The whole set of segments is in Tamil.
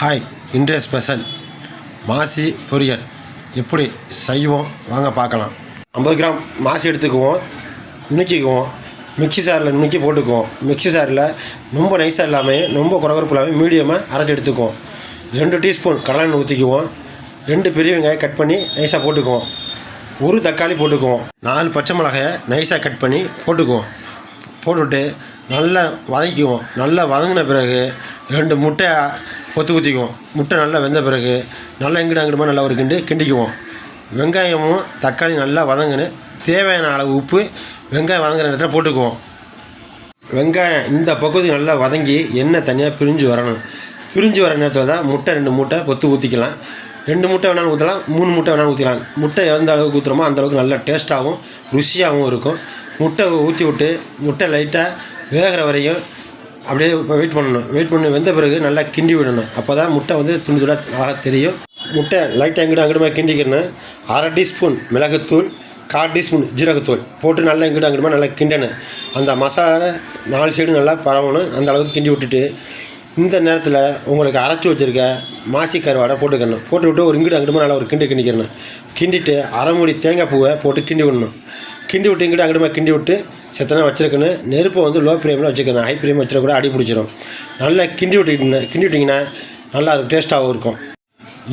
ஹாய் இன்றைய ஸ்பெஷல் மாசி பொரியல். எப்படி செய்வோம்? வாங்க பார்க்கலாம். ஐம்பது கிராம் மாசி எடுத்துக்குவோம். நுணுக்கிக்குவோம் மிக்ஸி சாரில் நுணுக்கி போட்டுக்குவோம். மிக்ஸி சாரில் ரொம்ப நைஸாக இல்லாமல் ரொம்ப குறகுறப்பு இல்லாமல் மீடியமாக அரைச்சி எடுத்துக்குவோம். ரெண்டு டீஸ்பூன் கடலெண்ணெய் ஊற்றிக்குவோம் ரெண்டு பெரிய வெங்காயம் கட் பண்ணி நைஸாக போட்டுக்குவோம். ஒரு தக்காளி போட்டுக்குவோம். நாலு பச்சை மிளகாயை நைஸாக கட் பண்ணி போட்டுக்குவோம். போட்டுவிட்டு நல்லா வதக்கிக்குவோம். நல்லா வதங்கின பிறகு ரெண்டு முட்டையை கொத்து ஊற்றிக்குவோம் முட்டை நல்லா வெந்த பிறகு நல்லா எங்கிட்ட அங்கிட்டமாக நல்லா ஒரு கிண்டு கிண்டிக்குவோம். வெங்காயமும் தக்காளி நல்லா வதங்கினு தேவையான அளவு உப்பு வெங்காயம் வதங்குற இடத்துல போட்டுக்குவோம். வெங்காயம் இந்த பக்குவத்துக்கு நல்லா வதங்கி எண்ணெய் தனியாக பிரிஞ்சு வரணும். பிரிஞ்சு வர நேரத்தில் தான் முட்டை ரெண்டு மூட்டை பொத்து ஊற்றிக்கலாம் ரெண்டு முட்டை வேணாலும் ஊற்றலாம் மூணு முட்டை வேணாலும் ஊற்றிக்கலாம் முட்டை எந்த அளவுக்கு ஊற்றுறோமோ அந்த அளவுக்கு நல்லா டேஸ்ட்டாகவும் ருசியாகவும் இருக்கும். முட்டை ஊற்றி விட்டு முட்டை லைட்டாக வேகிற வரையும் அப்படியே வெயிட் பண்ணணும். வெயிட் பண்ணி வெந்த பிறகு நல்லா கிண்டி விடணும். அப்போ தான் முட்டை வந்து துண்டு துண்டாக நல்லா தெரியும். முட்டை லைட்டாக எங்கிட்ட அங்கிட்டமாக கிண்டிக்கணும் அரை டீஸ்பூன் மிளகுத்தூள் கால் டீஸ்பூன் ஜீரகத்தூள் போட்டு நல்லா எங்கிட்ட அங்கிட்டமாக நல்லா கிண்டணும். அந்த மசாலா நாலு சைடு நல்லா பரவணும். அந்த அளவுக்கு கிண்டி விட்டுட்டு இந்த நேரத்தில் உங்களுக்கு அரைச்சி வச்சுருக்க மாசி கருவாடை போட்டுக்கணும். போட்டு விட்டு ஒரு இங்கிட்ட அங்கிட்டமாக நல்லா ஒரு கிண்டி கிண்டிக்கிறணும். கிண்டிட்டு அரை மூடி தேங்காய் பூவை போட்டு கிண்டி விடணும். கிண்டி விட்டு இங்கிட்ட அங்கிட்டமாக கிண்டி விட்டு செத்தனா வச்சுருக்குன்னு நெருப்பை வந்து லோ ஃப்ளேமில் வச்சுக்கணும் ஹை ஃப்ளேம் வச்சுருக்க கூட அடி பிடிச்சிரும். நல்லா கிண்டி விட்டுக்கிட்டு கிண்டி விட்டிங்கன்னா நல்லா இருக்கும் டேஸ்ட்டாகவும் இருக்கும்.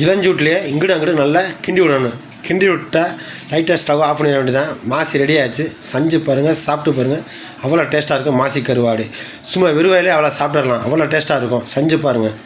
இளஞ்சூட்லேயே இங்கிட்டு அங்கிட்டு நல்லா கிண்டி விடணும். கிண்டி விட்டால் லைட்டாக ஸ்டவ் ஆஃப் பண்ணிட வேண்டியதான் மாசி ரெடி ஆயிடுச்சு. செஞ்சு பாருங்கள் சாப்பிட்டு பாருங்கள் அவ்வளோ டேஸ்ட்டாக இருக்கும் மாசி கருவாடு. சும்மா வெறுவாயிலே அவ்வளோ சாப்பிட்றலாம் அவ்வளோ டேஸ்ட்டாக இருக்கும். செஞ்சு பாருங்கள்